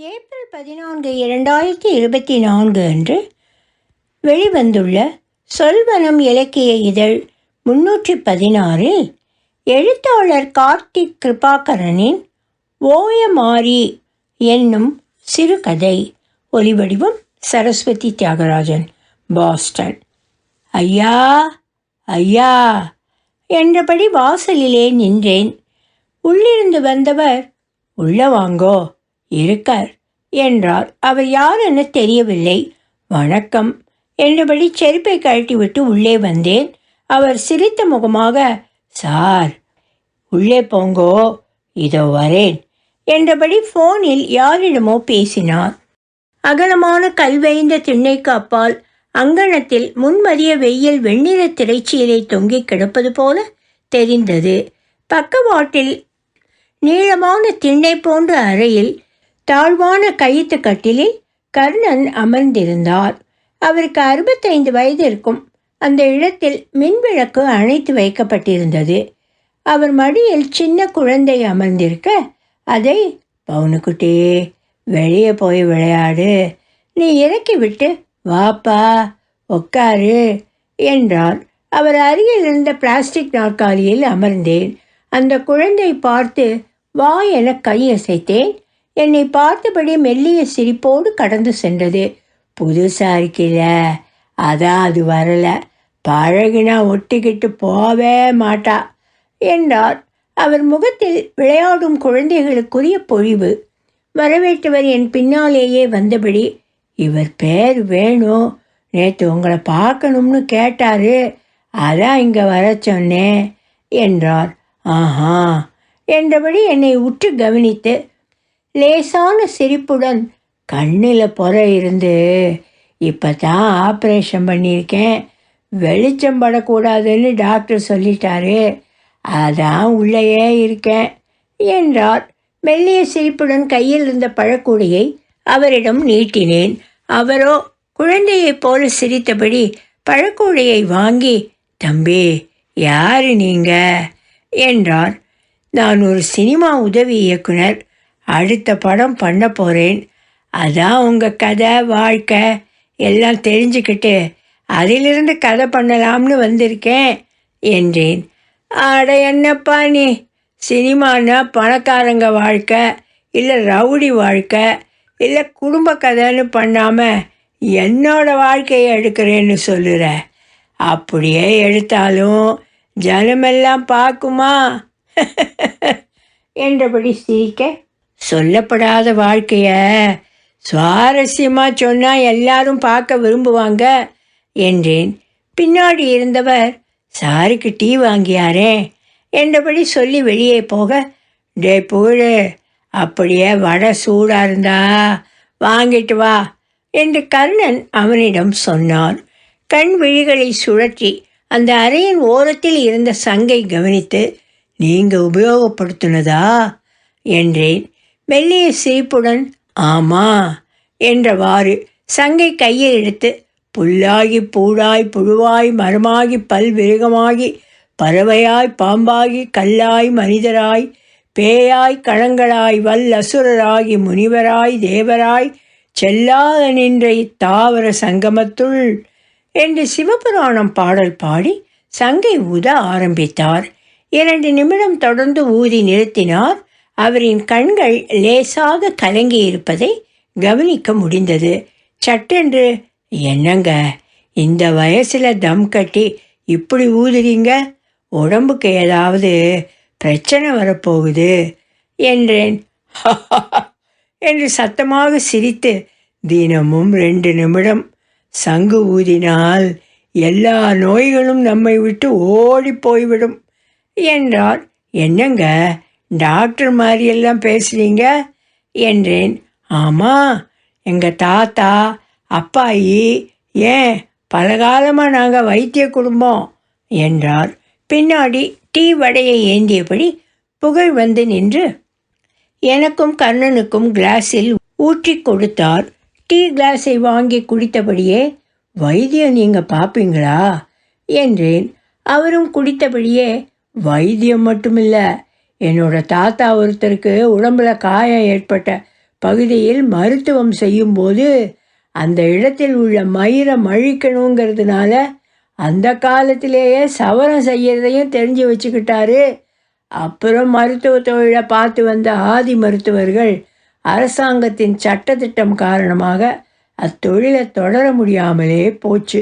April பதினான்கு இரண்டாயிரத்தி இருபத்தி நான்கு அன்று வெளிவந்துள்ள சொல்வனம் இலக்கிய இதழ் முன்னூற்றி பதினாறில் எழுத்தாளர் கார்த்திக் கிருபாகரனின் ஓயமாரி என்னும் சிறுகதை ஒலிவடிவம் சரஸ்வதி தியாகராஜன் பாஸ்டன். ஐயா ஐயா என்றபடி வாசலிலே நின்றேன். உள்ளிருந்து வந்தவர் உள்ள வாங்கோ இருக்கார் என்றார் அவர் யார் என தெரியவில்லை. வணக்கம் என்றபடி செருப்பை கழட்டிவிட்டு உள்ளே வந்தேன். அவர் சிரித்த முகமாக சார் உள்ளே போங்கோ இதோ வரேன் என்றபடி ஃபோனில் யாரிடமோ பேசினார். அகலமான கல்வைந்த திண்ணைக்கு அப்பால் அங்கணத்தில் முன்மதிய வெயில் வெண்ணிற திரைச்சீலை தொங்கிக் கிடப்பது போல தெரிந்தது. பக்கவாட்டில் நீளமான திண்ணை போன்ற அறையில் தாழ்வான கயிற்று கட்டிலில் கர்ணன் அமர்ந்திருந்தார். அவருக்கு அறுபத்தைந்து வயது இருக்கும் அந்த இடத்தில் மின்விளக்கு அணைத்து வைக்கப்பட்டிருந்தது. அவர் மடியில் சின்ன குழந்தை அமர்ந்திருக்க அதை பவுனுக்குட்டி வெளியே போய் விளையாடு. நீ இறக்கி விட்டு வாப்பா உட்காரு என்றார் அவர் அருகில் இருந்த பிளாஸ்டிக் நாற்காலியில் அமர்ந்தேன். அந்த குழந்தை பார்த்து வா என கையசைத்தேன். என்னை பார்த்தபடி மெல்லிய சிரிப்போடு கடந்து சென்றது. புதுசாக இருக்கில்ல அதான் அது வரலை. பழகினா ஒட்டிக்கிட்டு போவே மாட்டா என்றார். அவர் முகத்தில் விளையாடும் குழந்தைகளுக்குரிய பொழிவு. வரவேற்றவர் என் பின்னாலேயே வந்தபடி இவர் பேர் வேணும் நேற்று உங்களை பார்க்கணும்னு கேட்டாரு. அதான் இங்கே வர சொன்னேன் என்றார். ஆஹா என்றபடி என்னை உற்று கவனித்து லேசான சிரிப்புடன் கண்ணில் புற இருந்து இப்போ தான் ஆப்ரேஷன் பண்ணியிருக்கேன். வெளிச்சம் படக்கூடாதுன்னு டாக்டர் சொல்லிட்டாரு. அதான் உள்ளேயே இருக்கேன் என்றார். மெல்லிய சிரிப்புடன் கையில் இருந்த பழக்கூடையை அவரிடம் நீட்டினேன். அவரோ குழந்தையைப் போல சிரித்தபடி பழக்கூடையை வாங்கி தம்பி யாரு நீங்க? என்றார். நான் ஒரு சினிமா உதவி இயக்குனர். அடுத்த படம் பண்ண போகிறேன் அதான் உங்கள் கதை வாழ்க்கை. எல்லாம் தெரிஞ்சுக்கிட்டு அதிலிருந்து கதை பண்ணலாம்னு வந்திருக்கேன் என்றேன். ஆட என்னப்பா நீ? சினிமானா பணக்காரங்க வாழ்க்கை இல்லை ரவுடி வாழ்க்கை இல்லை குடும்ப கதைன்னு பண்ணாமல் என்னோட வாழ்க்கையை எடுக்கிறேன்னு சொல்லுற? அப்படியே எடுத்தாலும் ஜனமெல்லாம் பார்க்குமா? என்றபடி சிரிக்க சொல்லப்படாத வாழ்க்கைய சுவாரஸ்யமாக சொன்னால் எல்லாரும் பார்க்க விரும்புவாங்க என்றேன். பின்னாடி இருந்தவர் சாருக்கு டீ வாங்கியாரே என்றபடி சொல்லி வெளியே போக டே புகழு அப்படியே வடை சூடாக இருந்தா வாங்கிட்டு வா என்று கர்ணன் அவனிடம் சொன்னான். கண் விழிகளை சுழற்றி அந்த அறையின் ஓரத்தில் இருந்த சங்கை கவனித்து நீங்கள் உபயோகப்படுத்தினதா? என்றேன். மெல்லிய சிரிப்புடன் ஆமா என்றவாறு சங்கை கையில் எடுத்து புல்லாகி பூடாய் புழுவாய் மரமாகி பல்விருகமாகி பறவையாய் பாம்பாகி கல்லாய் மனிதராய் பேயாய் கணங்களாய் வல்லசுரராகி முனிவராய் தேவராய் செல்லாத நின்ற இத்தாவர சங்கமத்துள் என்று சிவபுராணம் பாடல் பாடி சங்கை ஊத ஆரம்பித்தார். இரண்டு நிமிடம் தொடர்ந்து ஊதி நிறுத்தினார். அவரின் கண்கள் லேசாக கலங்கி இருப்பதை கவனிக்க முடிந்தது. சட்டென்று என்னங்க இந்த வயசில் தம் கட்டி இப்படி ஊதுறீங்க? உடம்புக்கு ஏதாவது பிரச்சனை வரப்போகுது? என்றேன். என்று சத்தமாக சிரித்து தினமும் ரெண்டு நிமிடம். சங்கு ஊதினால் எல்லா நோய்களும் நம்மை விட்டு ஓடி போய்விடும். என்றார். என்னங்க டாக்டர் மாதிரியெல்லாம் பேசுகிறீங்க என்றேன். ஆமாம் எங்கள் தாத்தா அப்பாயி ஏன்? பலகாலமாக நாங்கள் வைத்திய குடும்பம் என்றார். பின்னாடி டீ வடையை ஏந்தியபடி புகழ் வந்து நின்று எனக்கும் கர்ணனுக்கும் கிளாஸில் ஊற்றி கொடுத்தார். டீ கிளாஸை வாங்கி குடித்தபடியே வைத்தியம் நீங்கள் பார்ப்பீங்களா என்றேன். அவரும் குடித்தபடியே வைத்தியம் மட்டுமில்லை என்னோட தாத்தா ஒருத்தருக்கு உடம்புல காயம் ஏற்பட்ட பகுதியில் மருத்துவம் செய்யும்போது அந்த இடத்தில் உள்ள மயிரை மழிக்கணுங்கிறதுனால அந்த காலத்திலேயே சவரம் செய்யறதையும் தெரிஞ்சு வச்சுக்கிட்டாரு. அப்புறம் மருத்துவ தொழிலை பார்த்து வந்த ஆதி மருத்துவர்கள் அரசாங்கத்தின் சட்டத்திட்டம் காரணமாக அத்தொழிலை தொடர முடியாமலே போச்சு.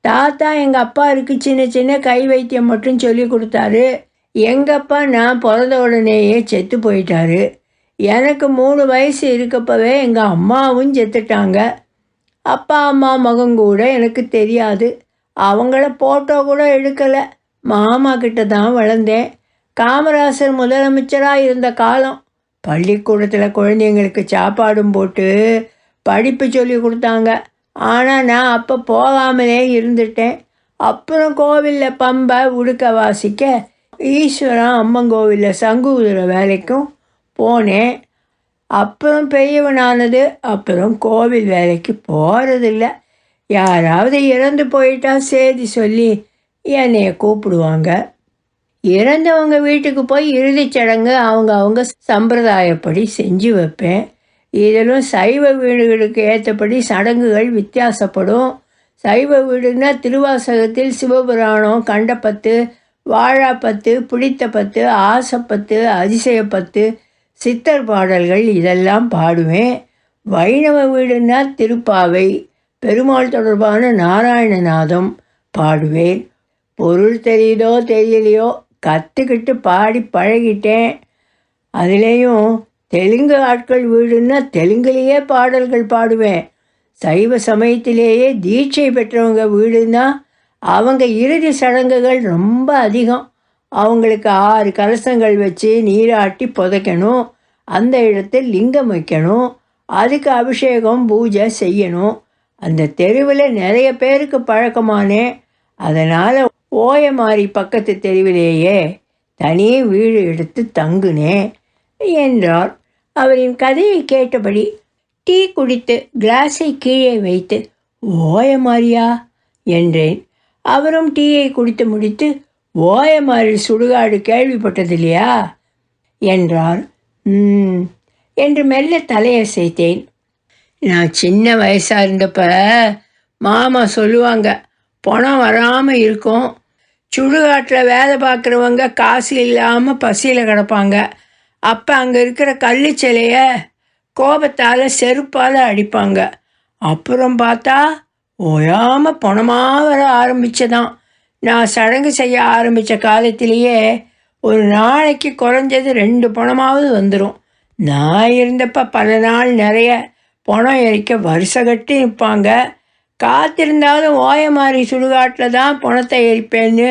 தாத்தா எங்கள் அப்பாருக்கு சின்ன சின்ன கை வைத்தியம் மட்டும் சொல்லி கொடுத்தாரு. எங்கள் அப்பா நான் பிறந்த உடனேயே செத்து போயிட்டாரு. எனக்கு மூணு வயசு இருக்கப்பவே எங்கள் அம்மாவும் செத்துட்டாங்க. அப்பா அம்மா மகன் கூட எனக்கு தெரியாது. அவங்கள ஃபோட்டோ கூட எடுக்கலை. மாமா கிட்ட தான் வளர்ந்தேன். காமராசர் முதலமைச்சராக இருந்த காலம். பள்ளிக்கூடத்தில் குழந்தைங்களுக்கு சாப்பாடும் போட்டு படிப்பு சொல்லி கொடுத்தாங்க. ஆனால் நான் அப்போ போகாமலே இருந்துட்டேன். அப்புறம் கோவிலில் பம்பை உடுக்க வாசிக்க ஈஸ்வரன் அம்மன் கோவிலில் சங்கு ஊதுற வேலைக்கும் போனேன். அப்புறம் பெரியவனானது அப்புறம் கோவில் வேலைக்கு போகிறதில்ல யாராவது இறந்து போயிட்டா செய்தி சொல்லி என்னைய கூப்பிடுவாங்க. இறந்தவங்க வீட்டுக்கு போய் இறுதிச் சடங்கு அவங்க அவங்க சம்பிரதாயப்படி செஞ்சு வைப்பேன். இதிலும் சைவ வீடுகளுக்கு ஏற்றபடி சடங்குகள் வித்தியாசப்படும். சைவ வீடுன்னா திருவாசகத்தில் சிவபுராணம் கண்டப்பத்து வாழாப்பத்து பிடித்தப்பத்து ஆசப்பத்து அதிசயப்பத்து சித்தர் பாடல்கள் இதெல்லாம் பாடுவேன். வைணவ வீடுன்னா திருப்பாவை பெருமாள் தொடர்பான நாராயணநாதம் பாடுவேன். பொருள் தெரியுதோ தெரியலையோ கற்றுக்கிட்டு பாடி பழகிட்டேன். அதுலேயும் தெலுங்கு ஆட்கள் வீடுன்னா தெலுங்குலேயே பாடல்கள் பாடுவேன். சைவ சமயத்திலேயே தீட்சை பெற்றவங்க வீடுன்னா அவங்க இறுதி சடங்குகள் ரொம்ப அதிகம். அவங்களுக்கு ஆறு கலசங்கள் வச்சு நீராட்டி புதைக்கணும். அந்த இடத்தில் லிங்கம் வைக்கணும். அதுக்கு அபிஷேகம் பூஜை செய்யணும். அந்த தெருவில் நிறைய பேருக்கு பழக்கமானேன் அதனால் ஓயமாரி பக்கத்து தெருவிலேயே தனி வீடு எடுத்து தங்குனேன் என்றார். அவரின் கதையை கேட்டபடி டீ குடித்து கிளாஸை கீழே வைத்து ஓயமாரியா என்றேன். அவரும் டீயை குடித்து முடித்து ஓயமாரி சுடுகாடு கேள்விப்பட்டதில்லையா? என்றார். என்று மெல்ல தலையசைத்தேன் நான் சின்ன வயசாக இருந்தப்ப மாமா சொல்லுவாங்க பணம் வராமல் இருக்கும். சுடுகாட்டில் வேலை பார்க்குறவங்க காசு இல்லாமல் பசியில் கிடப்பாங்க. அப்போ அங்கே இருக்கிற கள்ளு சிலையை கோபத்தால் செருப்பால் அடிப்பாங்க. அப்புறம் பார்த்தா ஓயாமல் பணமாக வர ஆரம்பித்ததான் நான் சடங்கு செய்ய ஆரம்பித்த காலத்திலேயே ஒரு நாளைக்கு குறைஞ்சது ரெண்டு பணமாவது வந்துடும் நான் இருந்தப்போ பல நாள் நிறைய பணம் எரிக்க வருஷ கட்டி நிற்பாங்க. காத்திருந்தாலும் ஓயமாரி சுடுகாட்டில் தான் பணத்தை எரிப்பேன்னு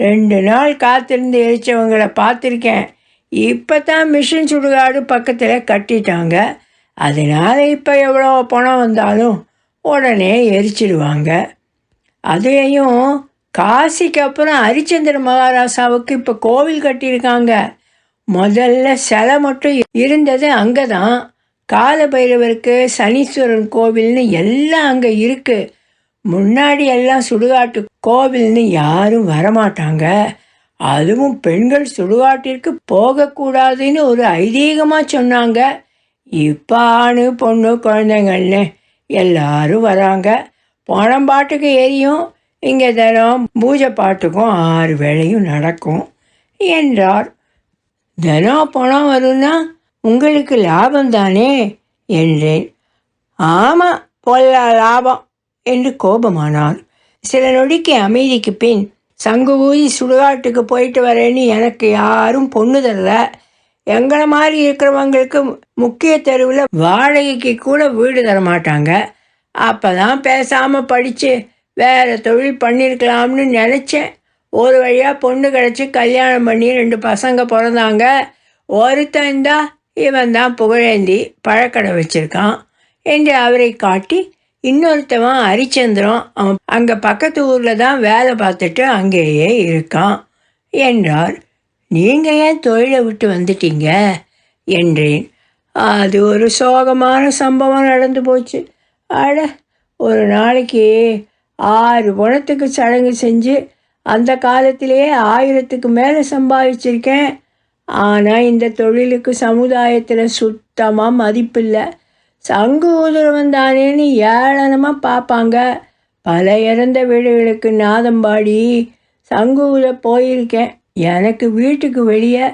ரெண்டு நாள் காத்திருந்து எரித்தவங்களை பார்த்துருக்கேன். இப்போ தான் மிஷின் சுடுகாடு பக்கத்தில் கட்டிட்டாங்க. அதனால் இப்போ எவ்வளோ பணம் வந்தாலும் உடனே எரிச்சிடுவாங்க. அதையும் காசிக்கு அப்புறம் ஹரிச்சந்திர மகாராசாவுக்கு இப்போ கோவில் கட்டியிருக்காங்க. முதல்ல சிலை மட்டும் இருந்தது அங்கே தான் காலபைரவருக்கு சனீஸ்வரன் கோவில்னு எல்லாம் அங்கே இருக்குது முன்னாடி எல்லாம் சுடுகாட்டு கோவில்னு யாரும் வரமாட்டாங்க. அதுவும் பெண்கள் சுடுகாட்டிற்கு போகக்கூடாதுன்னு ஒரு ஐதீகமாக சொன்னாங்க. இப்போ ஆணு பொண்ணு குழந்தைங்கள்னு. எல்லாரும் வராங்க. பணம் பாட்டுக்கு எரியும். இங்கே தினம் பூஜை பாட்டுக்கும் ஆறு வேளையும் நடக்கும். என்றார். தினம் பணம் வரும்னா உங்களுக்கு லாபம் தானே? என்றேன். ஆமாம் பொல்லா லாபம் என்று கோபமானார். சில நொடிக்கு அமைதிக்கு பின் சங்கு ஊதி சுடுகாட்டுக்கு போயிட்டு வரேன்னு எனக்கு யாரும் பொண்ணு தரல. எங்களை மாதிரி இருக்கிறவங்களுக்கு முக்கிய தெருவில் வாடகைக்கு கூட வீடு தர மாட்டாங்க. அப்போ தான் பேசாமல் படித்து வேறு தொழில் பண்ணியிருக்கலாம்னு நினச்சேன். ஒரு வழியாக பொண்ணு கிடச்சி கல்யாணம் பண்ணி ரெண்டு பசங்க பிறந்தாங்க. ஒருத்தன் தான் இவன் தான் புகழேந்தி பழக்கடை வச்சுருக்கான். என்று அவரை காட்டி இன்னொருத்தவன் ஹரிச்சந்திரன் அவன் அங்கே பக்கத்து ஊரில் தான் வேலை பார்த்துட்டு அங்கேயே இருக்கான் என்றார். நீங்கள் ஏன் தொழிலை விட்டு வந்துட்டீங்க? என்றேன். அது ஒரு சோகமான சம்பவம் நடந்து போச்சு. அட ஒரு நாளைக்கு ஆறு குணத்துக்கு சடங்கு செஞ்சு அந்த காலத்திலேயே ஆயிரத்துக்கு மேலே சம்பாதிச்சிருக்கேன். ஆனால் இந்த தொழிலுக்கு சமுதாயத்தில் சுத்தமாக மதிப்பில்லை. சங்கு ஊதுறவன் தானேன்னு ஏளனமாக பார்ப்பாங்க பல இறந்த வீடுகளுக்கு நாதம்பாடி சங்கு ஊத போயிருக்கேன். எனக்கு வீட்டுக்கு வெளியே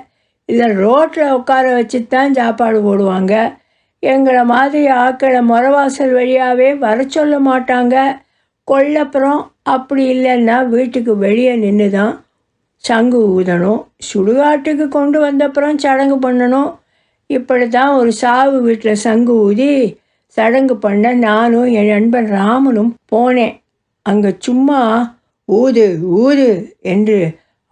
இல்லை ரோட்டில் உட்கார வச்சு தான் சாப்பாடு போடுவாங்க. எங்களை மாதிரி ஆக்களை முறவாசல் வழியாகவே வர சொல்ல மாட்டாங்க. கொல்லப்புறம் அப்படி இல்லைன்னா வீட்டுக்கு வெளியே நின்று தான் சங்கு ஊதணும். சுடுகாட்டுக்கு கொண்டு வந்தப்புறம் சடங்கு பண்ணணும். இப்படி தான் ஒரு சாவு வீட்டில் சங்கு ஊதி சடங்கு பண்ண நானும் என் நண்பன் ராமனும் போனேன். அங்கே சும்மா ஊது ஊது என்று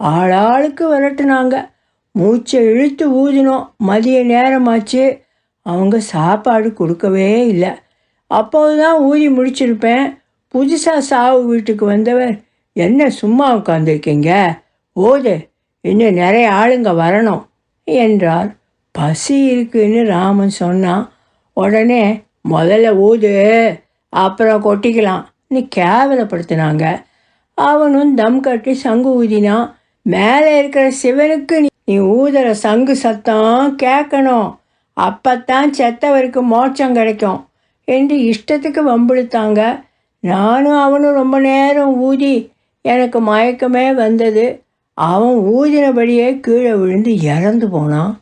ஆளாளுக்கு விரட்டுனாங்க. மூச்சை இழுத்து ஊதினோம். மதிய நேரமாச்சு. அவங்க சாப்பாடு கொடுக்கவே இல்லை. அப்போது தான் ஊதி முடிச்சிருப்பேன். புதுசாக சாவு வீட்டுக்கு வந்தவர் என்ன சும்மா உட்காந்துருக்கீங்க ஓது இன்னும் நிறைய ஆளுங்க வரணும். என்றார். பசி இருக்குன்னு ராமன் சொன்னான். உடனே முதல்ல ஊது அப்புறம் கொட்டிக்கலாம்னு கேவலப்படுத்தினாங்க. அவனும் தம் கட்டி சங்கு ஊதினான். மேலே இருக்கிற சிவனுக்கு நீ நீ ஊதுற சங்கு சத்தம் கேட்கணும். அப்பத்தான் செத்தவருக்கு மோட்சம் கிடைக்கும். என்று இஷ்டத்துக்கு வம்பிழுத்தாங்க. நானும் அவனும் ரொம்ப நேரம் ஊதி எனக்கு மயக்கமே வந்தது. அவன் ஊதினபடியே கீழே விழுந்து இறந்து போனான்.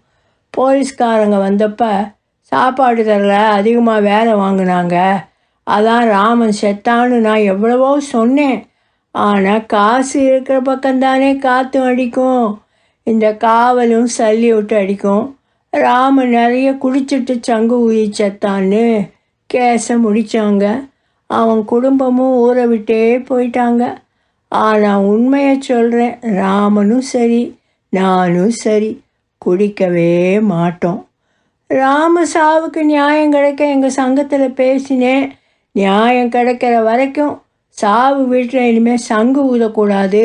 போலீஸ்காரங்க வந்தப்ப சாப்பாடு தரல அதிகமாக வேலை வாங்கினாங்க. அதான் ராமன் செத்தான்னு நான் எவ்வளவோ சொன்னேன். ஆனால் காசு இருக்கிற பக்கம்தானே காற்றும் அடிக்கும். இந்த காவலும் சல்லி விட்டு அடிக்கும். ராம நிறைய குடிச்சிட்டு சங்கு உயிச்சத்தான்னு கேஸை முடித்தாங்க அவன் குடும்பமும் ஊரை விட்டே போயிட்டாங்க. ஆனால் உண்மையை சொல்கிறேன் ராமனும் சரி நானும் சரி குடிக்கவே மாட்டோம். ராம சாவுக்கு நியாயம் கிடைக்க எங்கள் சங்கத்தில் பேசினேன். நியாயம் கிடைக்கிற வரைக்கும் சாவு வீட்டில் இனிமேல் சங்கு ஊதக்கூடாது.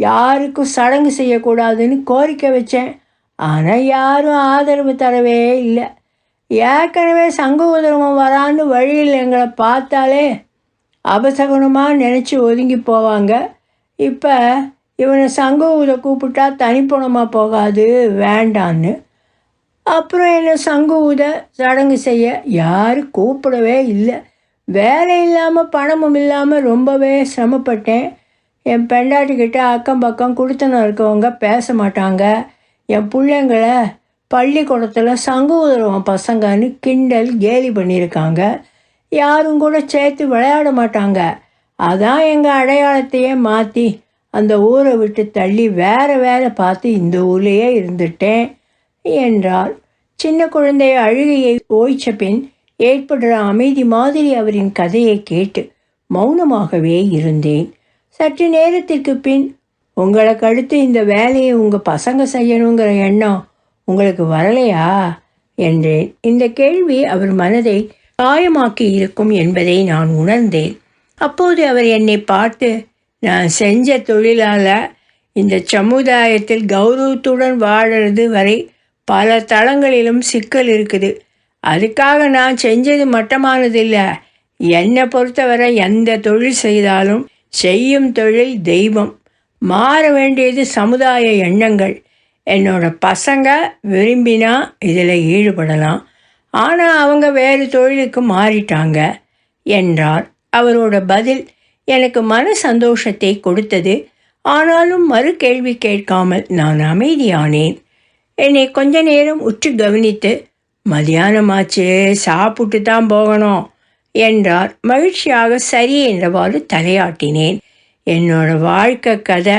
யாருக்கும் சடங்கு செய்யக்கூடாதுன்னு கோரிக்கை வச்சேன். ஆனால் யாரும் ஆதரவு தரவே இல்லை. ஏற்கனவே சங்கு உதரவன் வரான்னு வழியில் எங்களை பார்த்தாலே அபசகுணமாக நினச்சி ஒதுங்கி போவாங்க. இப்போ இவனை சங்கு ஊத கூப்பிட்டா தனிப்பணமாக போகாது வேண்டான்னு. அப்புறம் என்னை சங்கு ஊத சடங்கு செய்ய யாரும் கூப்பிடவே இல்லை. வேலை இல்லாமல் பணமும் இல்லாமல் ரொம்பவே சிரமப்பட்டேன். என் பெண்டாட்டிக்கிட்ட அக்கம் பக்கம் கொடுத்தனம் இருக்கவங்க பேச மாட்டாங்க. என் பிள்ளைங்களை பள்ளிக்கூடத்தில் சங்கு உதருவன் பசங்கன்னு கிண்டல் கேலி பண்ணியிருக்காங்க. யாரும் கூட சேர்த்து விளையாட மாட்டாங்க. அதான் எங்கள் அடையாளத்தையே மாற்றி அந்த ஊரை விட்டு தள்ளி வேறு வேலை பார்த்து இந்த ஊர்லேயே இருந்துட்டேன் என்றால் சின்ன குழந்தைய அழுகையை ஓய்ச்ச பின் ஏற்படுற அமைதி மாதிரி அவரின் கதையை கேட்டு மௌனமாகவே இருந்தேன். சற்று நேரத்திற்கு பின் உங்களை கழுத்து இந்த வேலையை உங்கள் பசங்க செய்யணுங்கிற எண்ணம் உங்களுக்கு வரலையா? என்றேன். இந்த கேள்வி அவர் மனதை காயமாக்கி இருக்கும் என்பதை நான் உணர்ந்தேன். அப்போது அவர் என்னை பார்த்து நான் செஞ்ச தொழிலால் இந்த சமுதாயத்தில் கௌரவத்துடன் வாழறது வரை பல தளங்களிலும் சிக்கல் இருக்குது. அதுக்காக நான் செஞ்சது மட்டமானதில்லை. என்னை பொறுத்தவரை எந்த தொழில் செய்தாலும் செய்யும் தொழில் தெய்வம். மாற வேண்டியது சமுதாய எண்ணங்கள். என்னோட பசங்க விரும்பினா இதில் ஈடுபடலாம். ஆனால் அவங்க வேறு தொழிலுக்கு மாறிட்டாங்க என்றார். அவரோட பதில் எனக்கு மன சந்தோஷத்தை கொடுத்தது. ஆனாலும் மறு கேள்வி கேட்காமல் நான் அமைதியானேன். என்னை கொஞ்ச நேரம் உற்று கவனித்து மதியானமாச்சே சாப்பிட்டு தான் போகணும் என்றார். மகிழ்ச்சியாக சரி என்றவாறு தலையாட்டினேன். என்னோட வாழ்க்கை கதை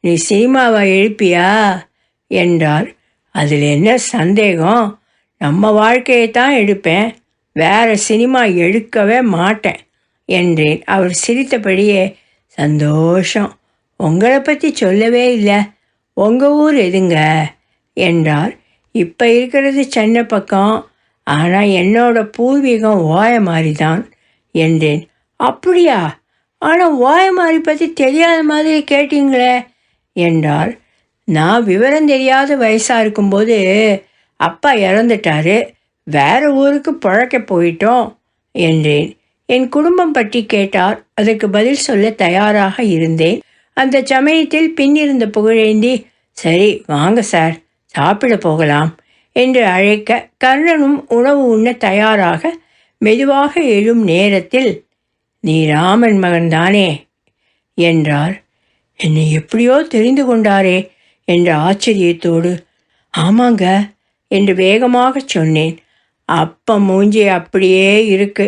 நீ சினிமாவை எழுப்பியா? என்றார். அதில் என்ன சந்தேகம்? நம்ம வாழ்க்கையை தான் எடுப்பேன். வேற சினிமா எடுக்கவே மாட்டேன் என்றேன். அவர் சிரித்தபடியே சந்தோஷம். உங்களை பற்றி சொல்லவே இல்லை. உங்கள் ஊர் எதுங்க? என்றார். இப்போ இருக்கிறது சென்னை பக்கம். ஆனால் என்னோட பூர்வீகம் ஓயமாரி தான் என்றேன். அப்படியா? ஆனால் ஓயமாரி பற்றி தெரியாத மாதிரி கேட்டீங்களே என்றால் நான் விவரம் தெரியாத வயசாக இருக்கும்போது அப்பா இறந்துட்டாரு. வேறு ஊருக்கு பழக்க போயிட்டோம் என்றேன். என் குடும்பம் பற்றி கேட்டார். அதற்கு பதில் சொல்ல தயாராக இருந்தேன். அந்த சமயத்தில் பின்னிருந்த புகழேந்தி சரி வாங்க சார். சாப்பிட போகலாம் என்று அழைக்க கர்ணனும் உணவு உண்ண தயாராக மெதுவாக எழும் நேரத்தில் நீ ராமன் மகன்தானே என்றார். என்னை எப்படியோ தெரிந்து கொண்டாரே என்ற ஆச்சரியத்தோடு ஆமாங்க என்று வேகமாகச் சொன்னேன். அப்ப மூஞ்சி அப்படியே இருக்கு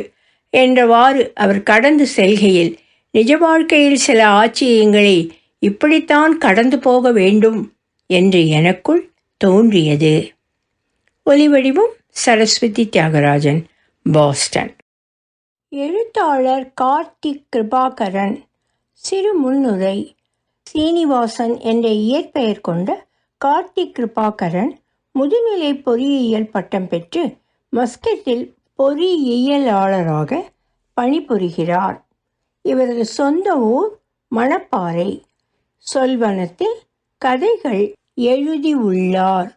என்றவாறு அவர் கடந்து செல்கையில் நிஜ வாழ்க்கையில் சில ஆச்சரியங்களை இப்படித்தான் கடந்து போக வேண்டும் என்று எனக்குள் தோன்றியது. ஒலிவடிவம் சரஸ்வதி தியாகராஜன் பாஸ்டன். எழுத்தாளர் கார்த்திக் கிருபாகரன் சிறு முன்னுரை சீனிவாசன் என்ற இயற்பெயர் கொண்ட கார்த்திக் கிருபாகரன் முதுநிலை பொறியியல் பட்டம் பெற்று மஸ்கட்டில் பொறியியலாளராக பணிபுரிகிறார். இவரது சொந்த ஊர் மணப்பாறை சொல்வனத்தில் கதைகள் எழுதி உள்ளார்